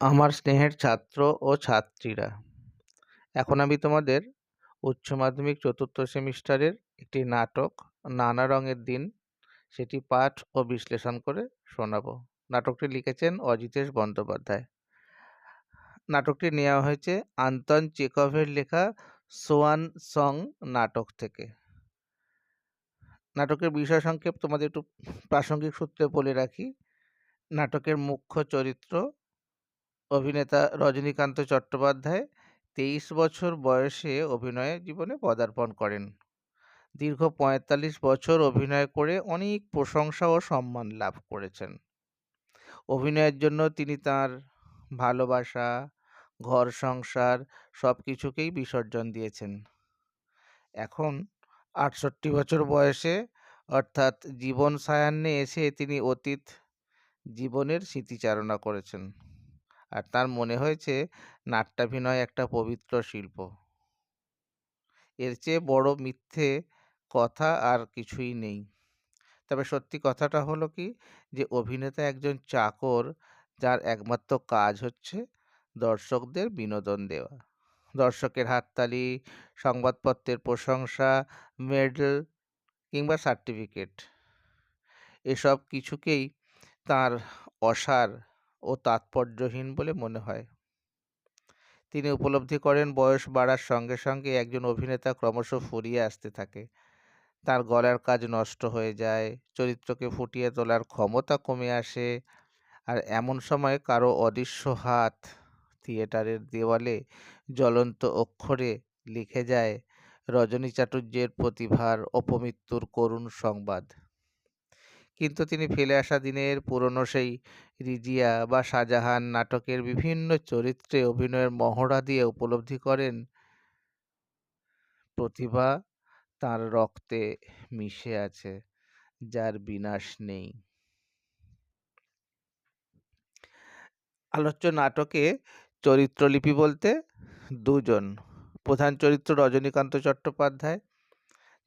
আমার স্নেহের ছাত্র ও ছাত্রীরা। এখন আমি তোমাদের উচ্চ মাধ্যমিক চতুর্থ সেমিস্টারের একটি নাটক, নানা রঙের দিন, সেটি পাঠ ও বিশ্লেষণ করে শোনাবো। নাটকটি লিখেছেন অজিতেশ বন্দ্যোপাধ্যায়। নাটকটি নেওয়া হয়েছে আন্তন চেকভের লেখা সোয়ান সং নাটক থেকে। নাটকের বিষয় সংক্ষেপ তোমাদের একটু প্রাসঙ্গিক সূত্রে বলে রাখি। নাটকের মুখ্য চরিত্র অভিনেতা রজনীকান্ত চট্টোপাধ্যায় তেইশ বছর বয়সে অভিনয় জীবনে পদার্পণ করেন। দীর্ঘ পঁয়তাল্লিশ বছর অভিনয় করে অনেক প্রশংসা ও সম্মান লাভ করেছেন। অভিনয়ের জন্য তিনি তার ভালোবাসা, ঘর সংসার সব কিছুকেই বিসর্জন দিয়েছেন। এখন আটষট্টি বছর বয়সে অর্থাৎ জীবন সায়ান্নে এসে তিনি অতীত জীবনের স্মৃতিচারণা করেছেন। আর তার মনে হয়েছে নাট্যাভিনয় একটা পবিত্র শিল্প। এর চেয়ে বড় মিথ্যে কথা আর কিছুই নেই। তবে সত্যি কথাটা হলো কি যে, অভিনেতা একজন চাকর যার একমাত্র কাজ হচ্ছে দর্শকদের বিনোদন দেওয়া। দর্শকের হাততালি, সংবাদপত্রের প্রশংসা, মেডেল কিংবা সার্টিফিকেট, এসব কিছুকেই তার অসার তাৎপর্যহীন বলে মনে হয়। তিনি উপলব্ধি করেন, বয়স বাড়ার সঙ্গে সঙ্গে একজন অভিনেতা ক্রমশ ফুরিয়ে আসতে থাকে। তার গলার কাজ নষ্ট হয়ে যায়, চরিত্রকে ফুটিয়ে তোলার ক্ষমতা কমে আসে আর এমন সময় কারও অদৃশ্য হাত থিয়েটারের দেওয়ালে জ্বলন্ত অক্ষরে লিখে যায়, রজনী চাটুর্যের প্রতিভার অপমৃত্যুর করুণ সংবাদ। কিন্তু তিনি ফেলে আসা দিনের পুরনো সেই রিজিয়া বা শাহজাহান নাটকের বিভিন্ন চরিত্রে অভিনয়ের মহড়া দিয়ে উপলব্ধি করেন। প্রতিভা তার রক্তে মিশে আছে, যার বিনাশ নেই। আলোচ্য নাটকে চরিত্রলিপি বলতে দুজন। প্রধান চরিত্র রজনীকান্ত চট্টোপাধ্যায়,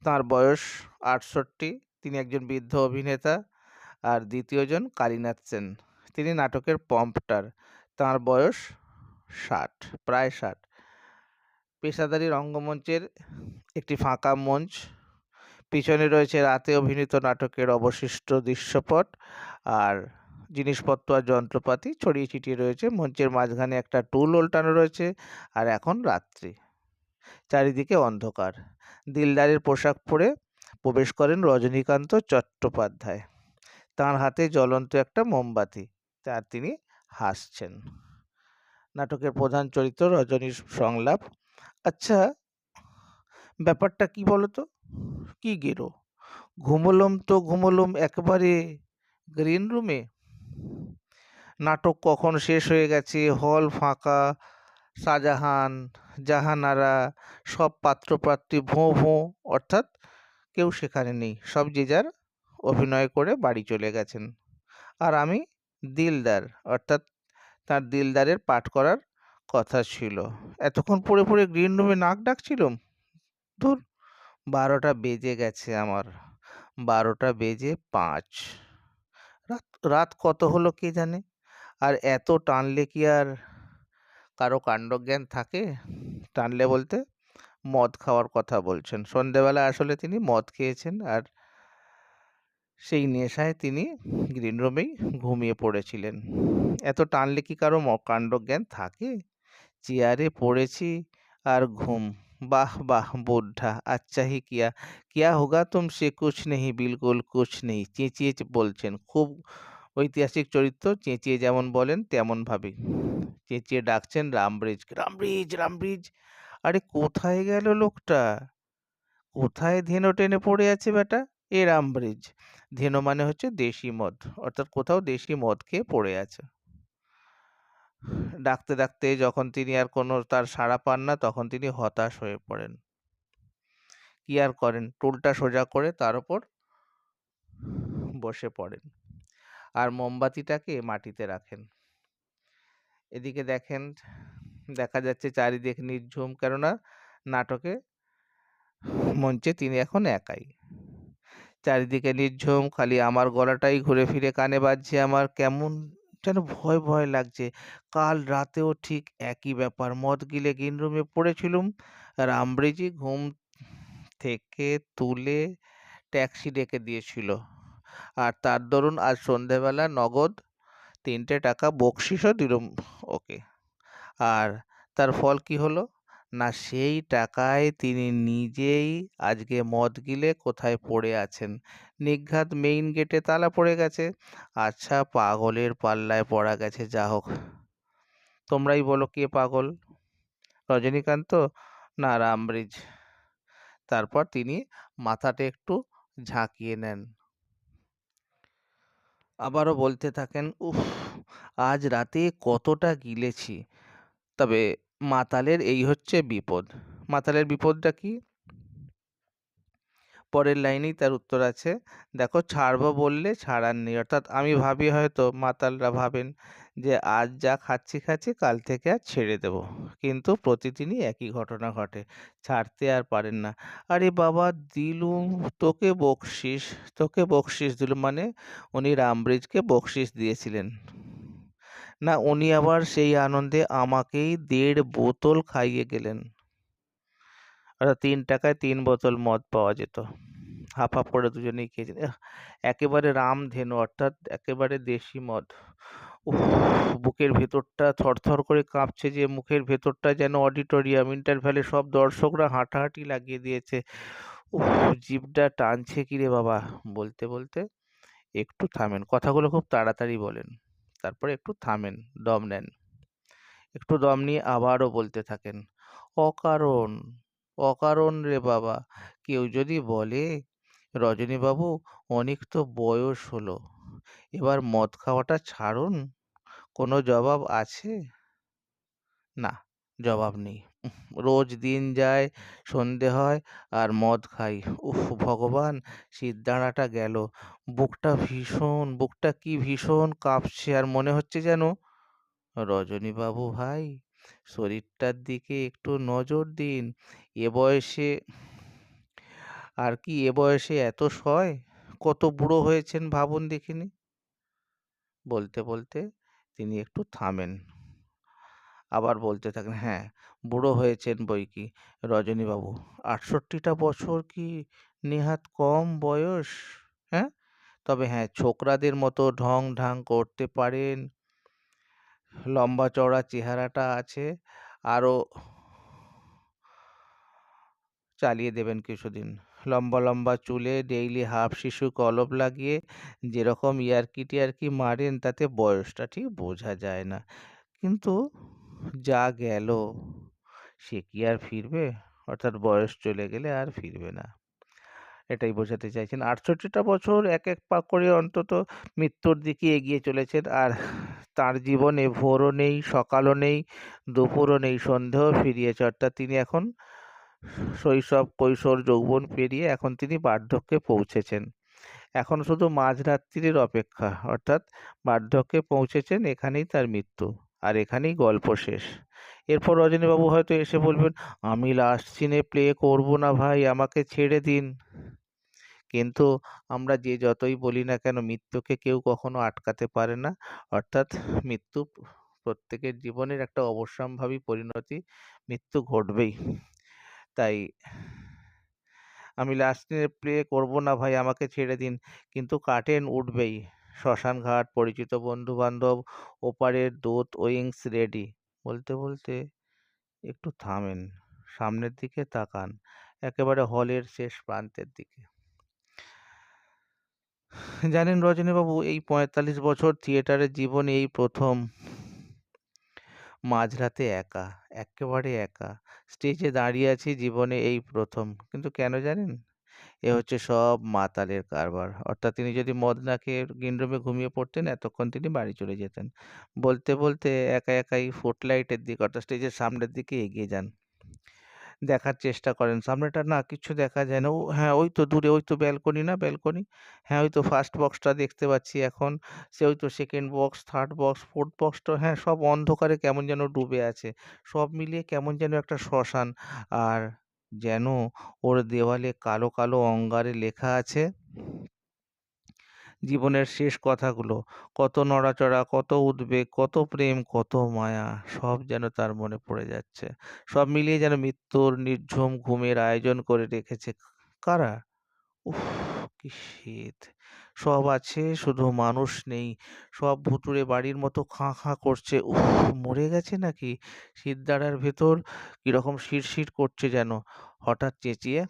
তার বয়স আটষট্টি। তিনি একজন বৃদ্ধ অভিনেতা আর দ্বিতীয়জন কালীনাথ সেন। তিনি নাটকের পম্পটার। তার বয়স ষাট, প্রায় ষাট। পেশাদারি রঙ্গমঞ্চের একটি ফাঁকা মঞ্চ। পিছনে রয়েছে রাতে অভিনীত নাটকের অবশিষ্ট দৃশ্যপট আর জিনিসপত্র আর যন্ত্রপাতি। ছড়িয়ে ছিটিয়ে রয়েছে। মঞ্চের মাঝখানে একটা টুল ওল্টানো রয়েছে আর এখন রাত্রি। চারিদিকে অন্ধকার। দিলদারের পোশাক পরে প্রবেশ করেন রজনীকান্ত চট্টোপাধ্যায়। তার হাতে জ্বলন্ত একটা মোমবাতি, তার তিনি হাসছেন। নাটকের প্রধান চরিত্র রজনীর সংলাপ। আচ্ছা ব্যাপারটা কি বলতো? কি গেরো ঘুমলম তো ঘুমলম একবারে গ্রিন রুমে নাটক কখন শেষ হয়ে গেছে? হল ফাঁকা, শাহজাহান, জাহানারা, সব পাত্রপাত্রী ভোঁ ভোঁ, অর্থাৎ কেউ সেখানে নেই। সব যে যার অভিনয় করে বাড়ি চলে গেছেন। আর আমি দিলদার, অর্থাৎ তার দিলদারের পাঠ করার কথা ছিল। এতক্ষণ পড়ে পড়ে গ্রিন রুমে নাক ডাকছিলাম? ধুর, বারোটা বেজে গেছে আমার। বারোটা বেজে পাঁচ। রাত রাত কত হলো কে জানে? আর এত টানলে কি আর কারও কাণ্ডজ্ঞান থাকে? টানলে বলতে মদ খাওয়ার কথা বলছেন। সন্ধেবেলা আসলে তিনি মদ খেয়েছেন আর সেই নেশায় তিনি গ্রিন রুমেই ঘুমিয়ে পড়েছিলেন। এত টানলে কি কারও কাণ্ডজ্ঞান থাকে? চেয়ারে পড়েছি আর ঘুম। বাহ বাহ, বুদ্ধা আচ্ছা হি কিয়া। কিয়া হোগা তুম সে কুছ নেই বিলকুল কুছ নেই চেঁচিয়ে বলছেন, খুব ঐতিহাসিক চরিত্র, চেঁচিয়ে যেমন বলেন তেমনভাবেই চেঁচিয়ে ডাকছেন, রামব্রিজ রামব্রিজ রামব্রিজ। আরে কোথায় গেল লোকটা? কোথায় ধেনো টেনে পড়ে আছে বেটা? এ রামব্রিজ ধেনো মানে হচ্ছে দেশি মদ, অর্থাৎ কোথাও দেশি মদ খেয়ে পড়ে আছে। ডাকতে ডাকতে যখন তিনি আর কোনো তার সাড়া পান না, তখন তিনি হতাশ হয়ে পড়েন। কি আর করেন? টুলটা সোজা করে তার উপর বসে পড়েন। আর মোমবাতিটাকে মাটিতে রাখেন। এদিকে দেখেন দেখা যাচ্ছে চারিদিক নির্ঝুম কেননা নাটকে মঞ্চে তিনি এখন একাই চারিদিকে নির্ঝুম খালি আমার গলাটাই ঘুরে ফিরে কানে বাজছে আমার কেমন যেন ভয়, ভয় লাগছে। কাল রাতেও ঠিক একই ব্যাপার। মদ গিলে গ্রিন রুমে পড়েছিলুম। রামব্রিজই ঘুম থেকে তুলে ট্যাক্সি ডেকে দিয়েছিল। আর তার দরুন আজ সন্ধেবেলা নগদ তিনটে টাকা বকশিসও দিলুম ওকে। আর তার ফল কী হলো? না সেই টাকায় তিনি নিজেই আজকে মদ গিলে কোথায় পড়ে আছেন। নিঘাত মেইন গেটে তালা পড়ে গেছে। আচ্ছা পাগলের পাল্লায় পড়া গেছে যা হোক। তোমরাই বলো কে পাগল? রজনীকান্ত না রামব্রিজ? তারপর তিনি মাথাটা একটু ঝাঁকিয়ে নেন। আবারও বলতে থাকেন, উফ! আজ রাতে কতটা গিলেছি। তবে মাতালের এই হচ্ছে বিপদ। মাতালের বিপদটা কি পরের লাইনেই তার উত্তর আছে, দেখো ছাড়ব বললে ছাড়ার নেই। অর্থাৎ আমি ভাবি হয়তো মাতালরা ভাবেন যে আজ যা খাচ্ছি খাচ্ছি কাল থেকে আর ছেড়ে দেব। কিন্তু প্রতিদিনই একই ঘটনা ঘটে। ছাড়তে আর পারেন না। আরে বাবা দিলুম তোকে বকশিস, তোকে বকশিস দিলুম মানে উনি রামব্রিজকে বকশিস দিয়েছিলেন। না উনি আবার সেই আনন্দে আমাকেই দেড় বোতল খাইয়ে গেলেন। অর্থাৎ তিন টাকায় তিন বোতল মদ পাওয়া যেত। হাফ হাফ করে দুজনেই খেয়েছেন। একেবারে রামধেনু অর্থাৎ একেবারে দেশি মদ। উফ! বুকের ভেতরটা থরথর করে কাঁপছে যে মুখের ভেতরটা যেন অডিটোরিয়াম, ইন্টারভ্যালে সব দর্শকরা হাঁটাহাঁটি লাগিয়ে দিয়েছে। উফ! জিভটা টানছে কিরে বাবা! বলতে বলতে একটু থামেন। কথাগুলো খুব তাড়াতাড়ি বলেন। তারপরে একটু থামেন, দম নেন। একটু দম নিয়ে আবারও বলতে থাকেন। অকারণ, অকারণ রে বাবা! কেউ যদি বলে, রজনীবাবু অনেক তো বয়স হলো, এবার মদ খাওয়াটা ছাড়ুন, কোনো জবাব আছে? না, জবাব নেই। রোজ দিন যায়, সন্ধে হয় আর মদ খাই। উফ ভগবান! শিরদাঁড়াটা গেল। বুকটা ভীষণ, বুকটা কী ভীষণ কাঁপছে আর মনে হচ্ছে যেন, রজনীবাবু ভাই, শরীরটার দিকে একটু নজর দিন। এ বয়সে আর কি এ বয়সে এত সয়? কত বুড়ো হয়েছেন ভাবুন দেখিনি। বলতে বলতে তিনি একটু থামেন। আবার বলতে থাকেন, হ্যাঁ, বুড়ো হয়েছেন বৈকি রজনীবাবু। আটষট্টিটা বছর কি নেহাত কম বয়স? হ্যাঁ? তবে হ্যাঁ, ছোকরাদের মতো ঢং-ঢাং করতে পারেন। লম্বা-চওড়া চেহারাটা আছে। আরও চালিয়ে দেবেন কিছুদিন। লম্বা লম্বা চুলে ডেইলি হাফ শিশু কলপ লাগিয়ে যেরকম ইয়ার্কি-টিয়ার্কি মারেন তাতে বয়সটা ঠিক বোঝা যায় না। কিন্তু যা গেল সে কি আর ফিরবে? অর্থাৎ বয়স চলে গেলে আর ফিরবে না। এটাই বোঝাতে চাইছেন। আটষট্টিটা বছর এক এক পা করে অন্তত মৃত্যুর দিকে এগিয়ে চলেছেন আর তাঁর জীবনে ভোরও নেই, সকালও নেই, দুপুরও নেই, সন্ধেও ফিরিয়েছে। অর্থাৎ তিনি এখন শৈশব, কৈশোর, যৌবন পেরিয়ে এখন তিনি বার্ধক্যে পৌঁছেছেন। এখন শুধু মাঝরাত্রির অপেক্ষা। অর্থাৎ বার্ধক্যে পৌঁছেছেন, এখানেই তার মৃত্যু। আর এখানেই গল্প শেষ। এরপর রজনীবাবু হয়তো এসে বলবেন, আমি লাস্ট সিনে প্লে করব না ভাই, আমাকে ছেড়ে দিন। কিন্তু আমরা যে যতই বলি না কেন মৃত্যুকে কেউ কখনো আটকাতে পারে না। অর্থাৎ মৃত্যু প্রত্যেকের জীবনের একটা অবশ্যম্ভাবী পরিণতি। মৃত্যু ঘটবেই। তাই আমি লাস্ট সিনে প্লে করব না ভাই, আমাকে ছেড়ে দিন। কিন্তু কার্টেন উঠবেই। শ্মশানঘাট, পরিচিত বন্ধু-বান্ধব, ওপারের দূত উইংস রেডি। বলতে বলতে একটু থামেন। সামনের দিকে তাকান। একেবারে হলের শেষ প্রান্তের দিকে। জানেন রজনীবাবু, এই পঁয়তাল্লিশ বছর থিয়েটারের জীবনে এই প্রথম মাঝরাতে একা, এক্কেবারে একা। স্টেজে দাঁড়িয়ে আছি জীবনে এই প্রথম। কিন্তু কেন জানেন? এ হচ্ছে সব মাতালের কারবার। অর্থাৎ তিনি যদি মদ না ঘুমিয়ে পড়তেন, এতক্ষণ তিনি বাড়ি চলে যেতেন। বলতে বলতে একা একাই ফুটলাইটের দিকে অর্থাৎ স্টেজের সামনের দিকে এগিয়ে যান। দেখার চেষ্টা করেন। সামনেটা না কিচ্ছু দেখা যায় না। ও হ্যাঁ, ওই তো দূরে ওই তো ব্যালকনি না ব্যালকনি? হ্যাঁ, ওই তো ফার্স্ট বক্সটা দেখতে পাচ্ছি এখন। সে ওই তো second box, third box, fourth বক্সটা হ্যাঁ, সব অন্ধকারে কেমন যেন ডুবে আছে। সব মিলিয়ে কেমন যেন একটা শ্মশান। আর যেন ওর দেওয়ালে কালো কালো অঙ্গারে লেখা আছে, জীবনের শেষ কথাগুলো, কত নড়াচড়া, কত উদ্বেগ, কত প্রেম, কত মায়া, সব যেন তার মনে পড়ে যাচ্ছে। সব মিলিয়ে যেন মৃত্যুর নির্ঝুম ঘুমের আয়োজন করে রেখেছে। কারা? উফ, কি শীত। সব আছে, শুধু মানুষ নেই। সব ভুতুড়ে বাড়ির মতো খাঁ খাঁ করছে। উফ, মরে গেছে নাকি? শীতদাঁড়ার ভেতর কীরকম শিরশির করছে যেন। হঠাৎ চেঁচিয়ে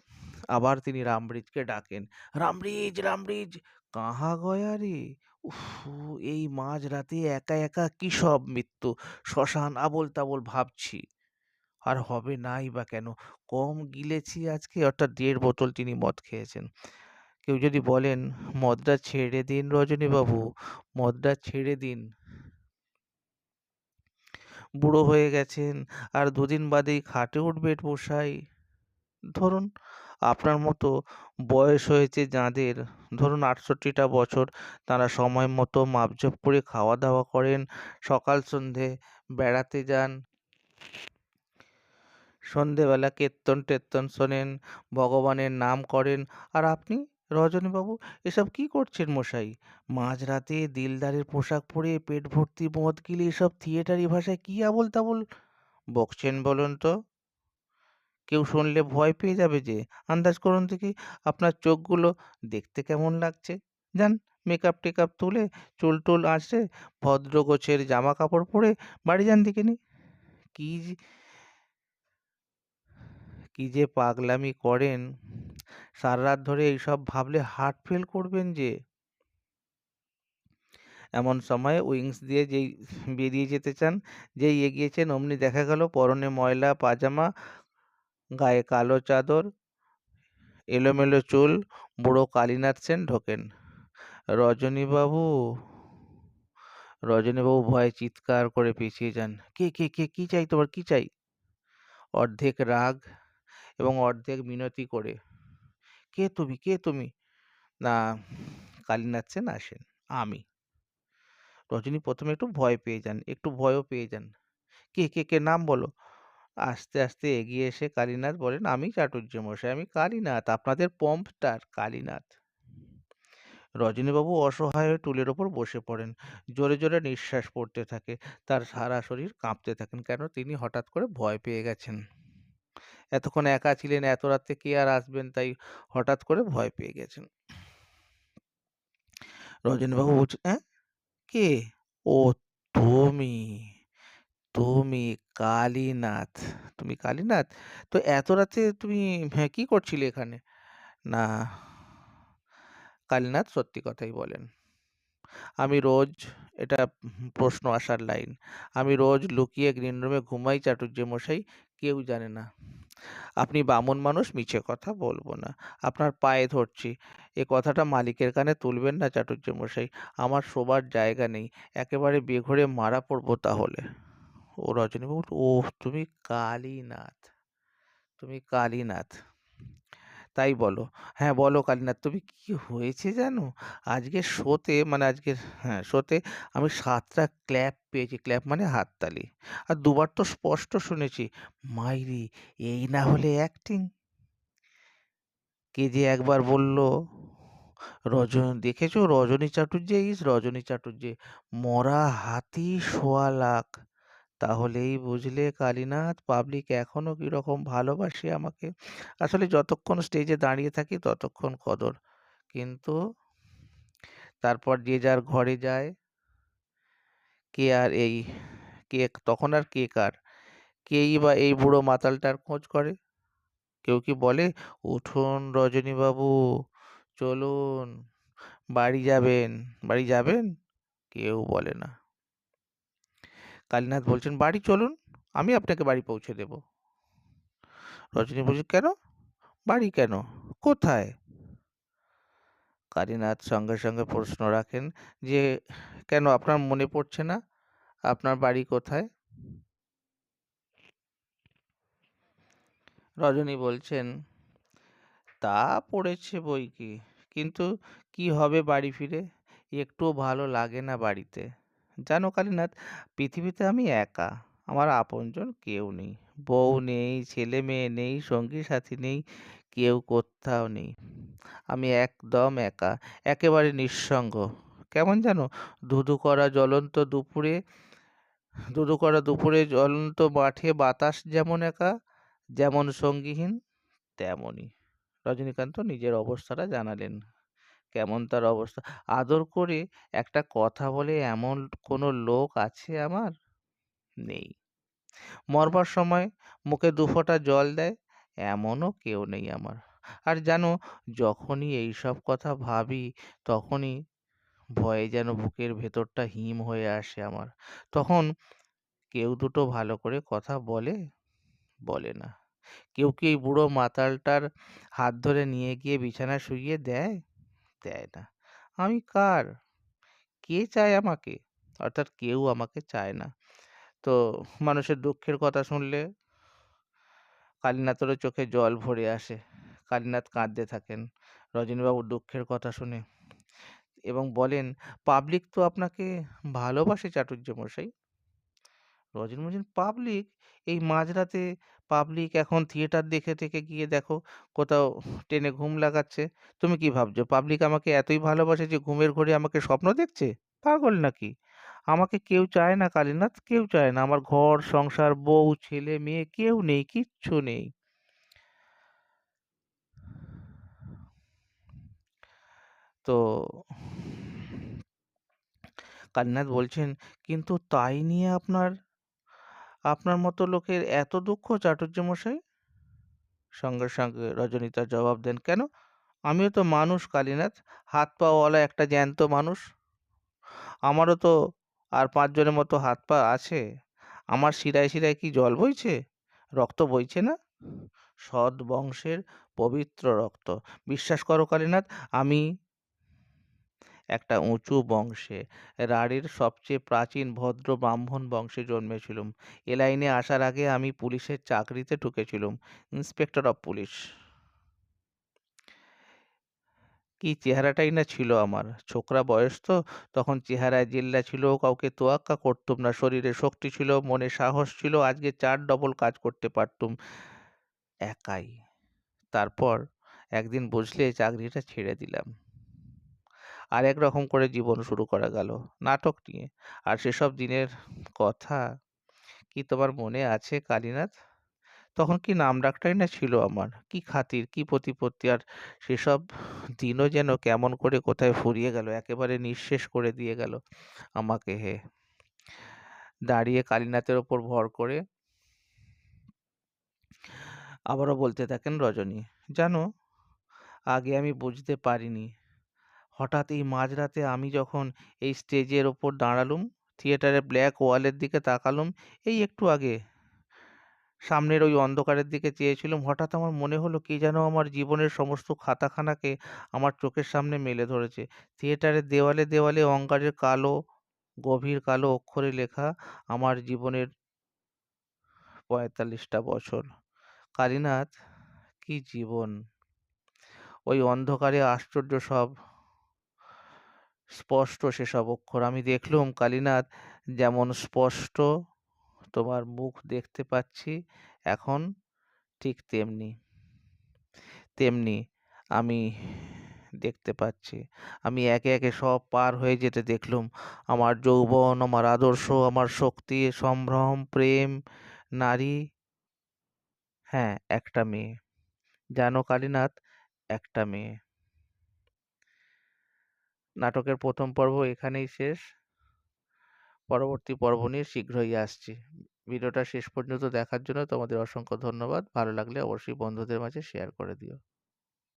আবার তিনি রামব্রিজকে ডাকেন। রামব্রিজ রামব্রিজ! কাহা গয়া রে? উফ, এই মাঝ রাতে একা একা কি সব মৃত্যু? শ্মশান আবোল তাবোল ভাবছি। আর হবে নাই বা কেন? কম গিলেছি আজকে, অর্থাৎ দেড় বোতল তিনি মদ খেয়েছেন। কেউ যদি বলেন, মদটা ছেড়ে দিন রজনীবাবু, মদটা ছেড়ে দিন। বুড়ো হয়ে গেছেন, আর দুদিন বাদেই খাটে উঠবে মশাই ধরুন, আপনার মতো বয়স হয়েছে যাঁদের, ধরুন আটষট্টিটা বছর, তারা সময় মতো মাপজোপ করে খাওয়া দাওয়া করেন, সকাল সন্ধে বেড়াতে যান। সন্ধেবেলা কীর্তন টেত্তন শোনেন, ভগবানের নাম করেন। আর আপনি, রজনীবাবু, এসব কি করছেন মশাই? মাঝরাতে দিলদারের পোশাক পরে পেট ভর্তি মদ গিলে এসব থিয়েটারি ভাষায় কি আবোল তাবোল বকছেন বলুন তো। কেউ শুনলে ভয় পেয়ে যাবে যে, আন্দাজ করুন দেখি আপনার চোখগুলো দেখতে কেমন লাগছে। যান মেকআপ টেকআপ তুলে চুল টুল আঁচড়ে ভদ্র গোছের জামা কাপড় পরে বাড়ি যান দেখিনি কি যে- কি যে পাগলামি করেন। সারা রাত ধরে এইসব ভাবলে হার্ট ফেল করবেন যে। এমন সময়ে উইংস দিয়ে যেই বেরিয়ে যেতে চান, যেই এগিয়েছেন, অমনি দেখা গেল পরনে ময়লা, পাজামা, গায়ে কালো চাদর, এলোমেলো চুল, বুড়ো কালীনাথ সেন ঢোকেন। রজনীবাবু রজনীবাবু ভয়ে চিৎকার করে পিছিয়ে যান। কে কে কে, কি চাই তোমার, কি চাই? অর্ধেক রাগ। এবং অর্ধেক মিনতি করে। কে তুমি? কে তুমি? না, কালীনাথ সেন আসেন, আমি। রজনী প্রথমে একটু ভয় পেয়ে যান, একটু ভয়ও পেয়ে যান। কে কে কে? নাম বলো। আস্তে আস্তে এগিয়ে এসে কালীনাথ বলেন, আমি চাটুর্য মশাই আমি কালীনাথ, আপনাদের পম্পটার কালীনাথ। রজনীবাবু অসহায় হয়ে টুলের ওপর বসে পড়েন। জোরে জোরে নিঃশ্বাস পড়তে থাকে, তার সারা শরীর কাঁপতে থাকেন। কেন? তিনি হঠাৎ করে ভয় পেয়ে গেছেন। এতক্ষণ একা ছিলেন, এত রাত্রে কে আর আসবেন? তাই হঠাৎ করে ভয় পেয়ে গেছেন। রজনীবাবু বলছেন হ্যাঁ কে? ও তুমি তুমি কালীনাথ তুমি কালীনাথ? তো এত রাতে তুমি কি করছিলে এখানে? না, কালীনাথ সত্যি কথাই বলেন। আমি রোজ, এটা প্রশ্ন আসার লাইন, আমি রোজ লুকিয়ে গ্রিন রুমে ঘুমাই চাটুর্য মশাই কেউ জানে না। আপনি বামন মানুষ মিছে কথা বলব না। আপনার পায়ে ধরছি। এ কথাটা মালিকের কানে তুলবেন না চাটুর্য মশাই আমার শোবার জায়গা নেই। একেবারে বেঘরে মারা পড়ব তাহলে। ও রজনীবাবু ও তুমি কালীনাথ। তুমি কালীনাথ। তাই বলো। হ্যাঁ বলো কালীনাথ তুমি কি হয়েছে জানো? আজকে শোতে মানে আজকে হ্যাঁ শোতে আমি সাতটা ক্ল্যাপ পেয়েছি ক্ল্যাপ মানে হাততালি। আর দুবার তো স্পষ্ট শুনেছি মাইরি এই না হলে অ্যাক্টিং কে যে একবার বলল, রজনী, দেখেছ? রজনী চাটুর্যে ইস, রজনী চাটুর্যে মরা হাতি সোয়া লাখ। তাহলেই বুঝলে কালীনাথ পাবলিক এখনও কীরকম ভালোবাসে আমাকে। আসলে যতক্ষণ স্টেজে দাঁড়িয়ে থাকি ততক্ষণ কদর। কিন্তু তারপর যে যার ঘরে যায়, কে আর এই, কে তখন আর কে কার? কেই বা এই বুড়ো মাতালটার খোঁজ করে? কেউ কি বলে, উঠুন রজনীবাবু, চলুন, বাড়ি যাবেন। বাড়ি যাবেন? কেউ বলে না। কালীনাথ বলছেন, বাড়ি চলুন, আমি আপনাকে বাড়ি পৌঁছে দেব। রজনী বলছে, কেন? বাড়ি কেন? কোথায়? কালীনাথ সঙ্গে সঙ্গে প্রশ্ন রাখেন যে, কেন আপনার মনে পড়ছে না? আপনার বাড়ি কোথায়? রজনী বলছেন, তা পড়েছে বই কি, কিন্তু কি হবে বাড়ি ফিরে? একটুও ভালো লাগে না বাড়িতে। জানো কালীনাথ পৃথিবীতে আমি একা আমার আপনজন কেউ নেই বউ নেই ছেলে মেয়ে নেই সঙ্গী সাথী নেই কেউ কোত্থাও নেই। আমি একদম একা, একেবারে নিঃসঙ্গ। কেমন জানো ধূ-ধূ করা জ্বলন্ত দুপুরে ধূ-ধূ করা দুপুরে জ্বলন্ত মাঠে বাতাস যেমন একা, যেমন সঙ্গীহীন তেমনই। রজনীকান্ত নিজের অবস্থাটা জানালেন। কেমন তার অবস্থা? আদর করে একটা কথা বলে এমন কোনো লোক আছে আমার? নেই। মরবার সময় মুখে দুফোঁটা জল দেয়, এমনও কেউ নেই আমার। আর জানো, যখনই এইসব কথা ভাবি, তখনই ভয়ে যেন বুকের ভেতরটা হিম হয়ে আসে আমার। তখন কেউ দুটো ভালো করে কথা বলে? বলে না। কেউ কি এই বুড়ো মাতালটার হাত ধরে নিয়ে গিয়ে বিছানায় শুইয়ে দেয়? দেয় না। আমি কার? কে চায় আমাকে? অর্থাৎ কেউ আমাকে চায় না। তো মানুষের দুঃখের কথা শুনলে কালীনাথেরও চোখে জল ভরে আসে। কালীনাথ কাঁদতে থাকেন রজনীবাবুর দুঃখের কথা শুনে এবং বলেন, পাবলিক তো আপনাকে ভালোবাসে চাটুজ্যমশাই। রজনী বলছেন, পাবলিক? এই মাঝরাতে পাবলিক এখন থিয়েটার দেখে থেকে গিয়ে দেখো কোথাও টেনে ঘুম লাগাচ্ছে। তুমি কি ভাবছ পাবলিক আমাকে এতই ভালোবাসে যে ঘুমের ঘোরে আমাকে স্বপ্ন দেখছে? পাগল নাকি? আমাকে কেউ চায় না কালীনাথ, কেউ চায় না। আমার ঘর সংসার, বউ, ছেলে, মেয়ে কেউ নেই, কিচ্ছু নেই। তো কালীনাথ বলছেন, কিন্তু তাই নিয়ে আপনার আপনার মতো লোকের এত দুঃখ চাটুজ্যমশাই? সঙ্গে সঙ্গে রজনী তার জবাব দেন, কেন? আমিও তো মানুষ কালীনাথ, হাত পাওয়ালা একটা জ্যান্ত মানুষ। আমারও তো আর পাঁচজনের মতো হাত পা আছে। আমার শিরায় শিরায় কি জল বইছে? রক্ত বইছে না? সৎ বংশের পবিত্র রক্ত। বিশ্বাস করো কালীনাথ, আমি একটা উঁচু বংশে, রাঢ়ীর সবচেয়ে প্রাচীন ভদ্র ব্রাহ্মণ বংশে জন্মেছিলুম। এ লাইনে আসার আগে আমি পুলিশের চাকরিতে ঢুকেছিলুম, ইন্সপেক্টর অফ পুলিশ। কি চেহারাটাই না ছিল আমার। ছোকরা বয়স তো, তখন চেহারায় জেল্লা ছিল, কাউকে তোয়াক্কা করতুম না। শরীরে শক্তি ছিল, মনে সাহস ছিল, আজকে চার ডবল কাজ করতে পারতুম একাই। তারপর একদিন বুঝলে চাকরিটা ছেড়ে দিলাম। আর এক রকম করে জীবন শুরু করা গেল নাটক নিয়ে। আর সেসব দিনের কথা কি তোমার মনে আছে কালীনাথ? তখন কি নাম ডাকটাই না ছিল আমার। কি খাতির, কি প্রতিপত্তি আর সেসব দিনও যেন কেমন করে কোথায় ফুরিয়ে গেল, একেবারে নিঃশেষ করে দিয়ে গেল আমাকে হে। দাঁড়িয়ে কালীনাথের ওপর ভর করে আবারও বলতে থাকেন রজনী, জানো আগে আমি বুঝতে পারিনি। হঠাৎ এই মাঝরাতে আমি যখন এই স্টেজের ওপর দাঁড়ালুম, থিয়েটারের ব্ল্যাক ওয়ালের দিকে তাকালুম, এই একটু আগে সামনের ওই অন্ধকারের দিকে চেয়েছিলুম, হঠাৎ আমার মনে হলো কে যেন আমার জীবনের সমস্ত খাতাখানাকে আমার চোখের সামনে মেলে ধরেছে। থিয়েটারের দেওয়ালে দেওয়ালে অঙ্গারের কালো, গভীর কালো অক্ষরে লেখা আমার জীবনের পঁয়তাল্লিশটা বছর। কালীনাথ, কি জীবন! ওই অন্ধকারে আশ্চর্য সব স্পষ্ট সেসব অক্ষর। আমি দেখলুম কালীনাথ, যেমন স্পষ্ট তোমার মুখ দেখতে পাচ্ছি এখন, ঠিক তেমনি তেমনি আমি দেখতে পাচ্ছি। আমি একে একে সব পার হয়ে যেতে দেখলুম। আমার যৌবন, আমার আদর্শ, আমার শক্তি, সম্ভ্রম, প্রেম, নারী, হ্যাঁ, একটা মেয়ে। জানো কালীনাথ, একটা মেয়ে। নাটকের প্রথম পর্ব এখানেই শেষ। পরবর্তী পর্ব নিয়ে শীঘ্রই আসছি। ভিডিওটা শেষ পর্যন্ত দেখার জন্য তোমাদের অসংখ্য ধন্যবাদ। ভালো লাগলে অবশ্যই বন্ধুদের মাঝে শেয়ার করে দিও।